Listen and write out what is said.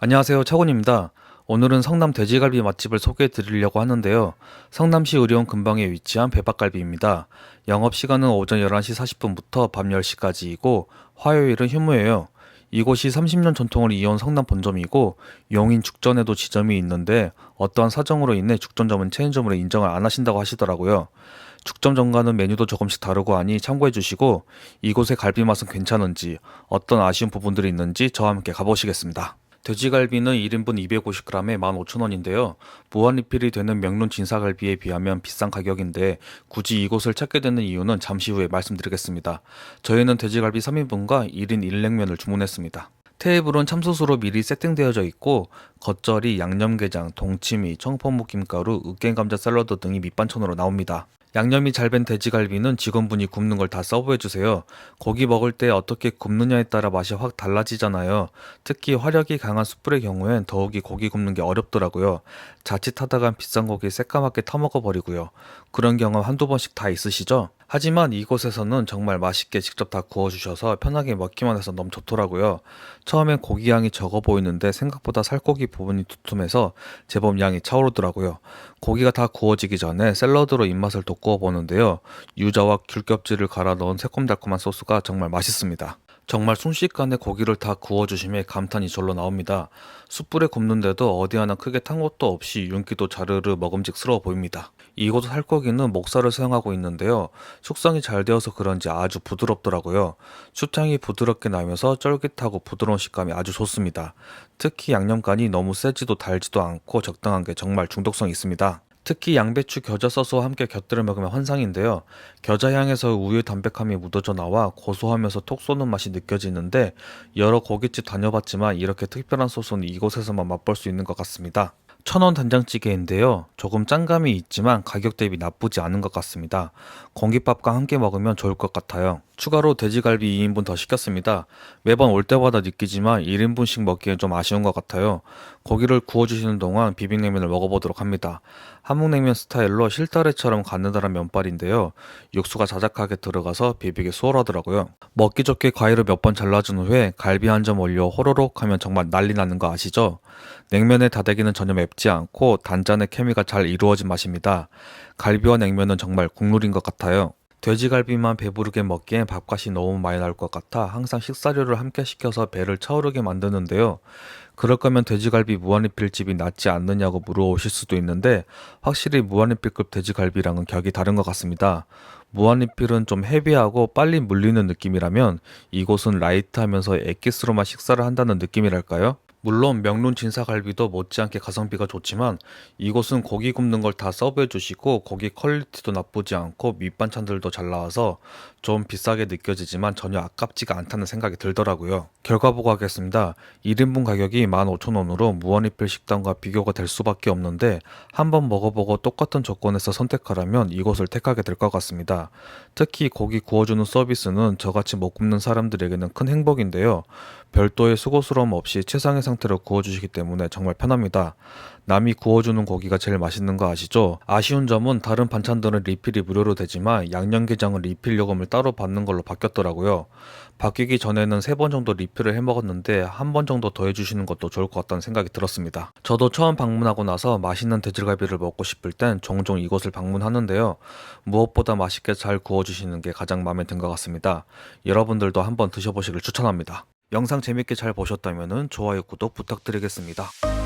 안녕하세요. 차곤입니다. 오늘은 성남 돼지갈비 맛집을 소개해 드리려고 하는데요. 성남시 의료원 근방에 위치한 배박갈비입니다. 영업 시간은 오전 11시 40분부터 밤 10시까지이고 화요일은 휴무예요. 이곳이 30년 전통을 이어온 성남 본점이고 용인 죽전에도 지점이 있는데 어떠한 사정으로 인해 죽전점은 체인점으로 인정을 안 하신다고 하시더라고요. 죽점 정가는 메뉴도 조금씩 다르고 하니 참고해 주시고 이곳의 갈비 맛은 괜찮은지 어떤 아쉬운 부분들이 있는지 저와 함께 가보시겠습니다. 돼지갈비는 1인분 250g에 15,000원인데요. 무한 리필이 되는 명륜 진사갈비에 비하면 비싼 가격인데 굳이 이곳을 찾게 되는 이유는 잠시 후에 말씀드리겠습니다. 저희는 돼지갈비 3인분과 1인 1냉면을 주문했습니다. 테이블은 참소스로 미리 세팅되어져 있고 겉절이, 양념게장, 동치미, 청포묵 김가루, 으깬 감자 샐러드 등이 밑반찬으로 나옵니다. 양념이 잘 밴 돼지갈비는 직원분이 굽는 걸 다 서브해 주세요. 고기 먹을 때 어떻게 굽느냐에 따라 맛이 확 달라지잖아요. 특히 화력이 강한 숯불의 경우엔 더욱이 고기 굽는 게 어렵더라고요. 자칫하다간 비싼 고기 새까맣게 타먹어 버리고요. 그런 경험 한두 번씩 다 있으시죠? 하지만 이곳에서는 정말 맛있게 직접 다 구워주셔서 편하게 먹기만 해서 너무 좋더라고요. 처음엔 고기 양이 적어 보이는데 생각보다 살코기 부분이 두툼해서 제법 양이 차오르더라고요. 고기가 다 구워지기 전에 샐러드로 입맛을 돋 구어 보는데요. 유자와 귤껍질을 갈아 넣은 새콤달콤한 소스가 정말 맛있습니다. 정말 순식간에 고기를 다 구워주심에 감탄이 절로 나옵니다. 숯불에 굽는데도 어디 하나 크게 탄 것도 없이 윤기도 자르르 먹음직스러워 보입니다. 이곳 살코기는 목살을 사용하고 있는데요. 숙성이 잘 되어서 그런지 아주 부드럽더라고요. 수탕이 부드럽게 나면서 쫄깃하고 부드러운 식감이 아주 좋습니다. 특히 양념간이 너무 세지도 달지도 않고 적당한 게 정말 중독성이 있습니다. 특히 양배추 겨자 소스와 함께 곁들여 먹으면 환상인데요. 겨자 향에서 우유 담백함이 묻어져 나와 고소하면서 톡 쏘는 맛이 느껴지는데 여러 고깃집 다녀봤지만 이렇게 특별한 소스는 이곳에서만 맛볼 수 있는 것 같습니다. 천원 된장찌개인데요. 조금 짠감이 있지만 가격 대비 나쁘지 않은 것 같습니다. 공깃밥과 함께 먹으면 좋을 것 같아요. 추가로 돼지갈비 2인분 더 시켰습니다. 매번 올 때마다 느끼지만 1인분씩 먹기엔 좀 아쉬운 것 같아요. 고기를 구워주시는 동안 비빔냉면을 먹어보도록 합니다. 한국냉면 스타일로 실타래처럼 가느다란 면발인데요. 육수가 자작하게 들어가서 비비기 수월하더라고요. 먹기 좋게 과일을 몇 번 잘라준 후에 갈비 한 점 올려 호로록 하면 정말 난리 나는 거 아시죠? 냉면의 다대기는 전혀 맵지 않고 단짠의 케미가 잘 이루어진 맛입니다. 갈비와 냉면은 정말 국룰인 것 같아요. 돼지갈비만 배부르게 먹기엔 밥값이 너무 많이 나올 것 같아 항상 식사료를 함께 시켜서 배를 차오르게 만드는데요. 그럴 거면 돼지갈비 무한리필집이 낫지 않느냐고 물어오실 수도 있는데 확실히 무한리필급 돼지갈비랑은 격이 다른 것 같습니다. 무한리필은 좀 헤비하고 빨리 물리는 느낌이라면 이곳은 라이트하면서 엑기스로만 식사를 한다는 느낌이랄까요? 물론 명륜 진사갈비도 못지않게 가성비가 좋지만 이곳은 고기 굽는 걸 다 서브해 주시고 고기 퀄리티도 나쁘지 않고 밑반찬들도 잘 나와서 좀 비싸게 느껴지지만 전혀 아깝지가 않다는 생각이 들더라고요. 결과 보고 하겠습니다. 1인분 가격이 15,000원으로 무한리필 식당과 비교가 될 수밖에 없는데 한번 먹어보고 똑같은 조건에서 선택하라면 이곳을 택하게 될 것 같습니다. 특히 고기 구워주는 서비스는 저같이 못 굽는 사람들에게는 큰 행복인데요. 별도의 수고스러움 없이 최상의 상태로 구워주시기 때문에 정말 편합니다. 남이 구워주는 고기가 제일 맛있는 거 아시죠? 아쉬운 점은 다른 반찬들은 리필이 무료로 되지만 양념게장은 리필 요금을 따로 받는 걸로 바뀌었더라고요. 바뀌기 전에는 세 번 정도 리필을 해 먹었는데 한 번 정도 더 해주시는 것도 좋을 것 같다는 생각이 들었습니다. 저도 처음 방문하고 나서 맛있는 돼지갈비를 먹고 싶을 땐 종종 이곳을 방문하는데요. 무엇보다 맛있게 잘 구워주시는 게 가장 마음에 든 것 같습니다. 여러분들도 한번 드셔보시길 추천합니다. 영상 재밌게 잘 보셨다면 좋아요, 구독 부탁드리겠습니다.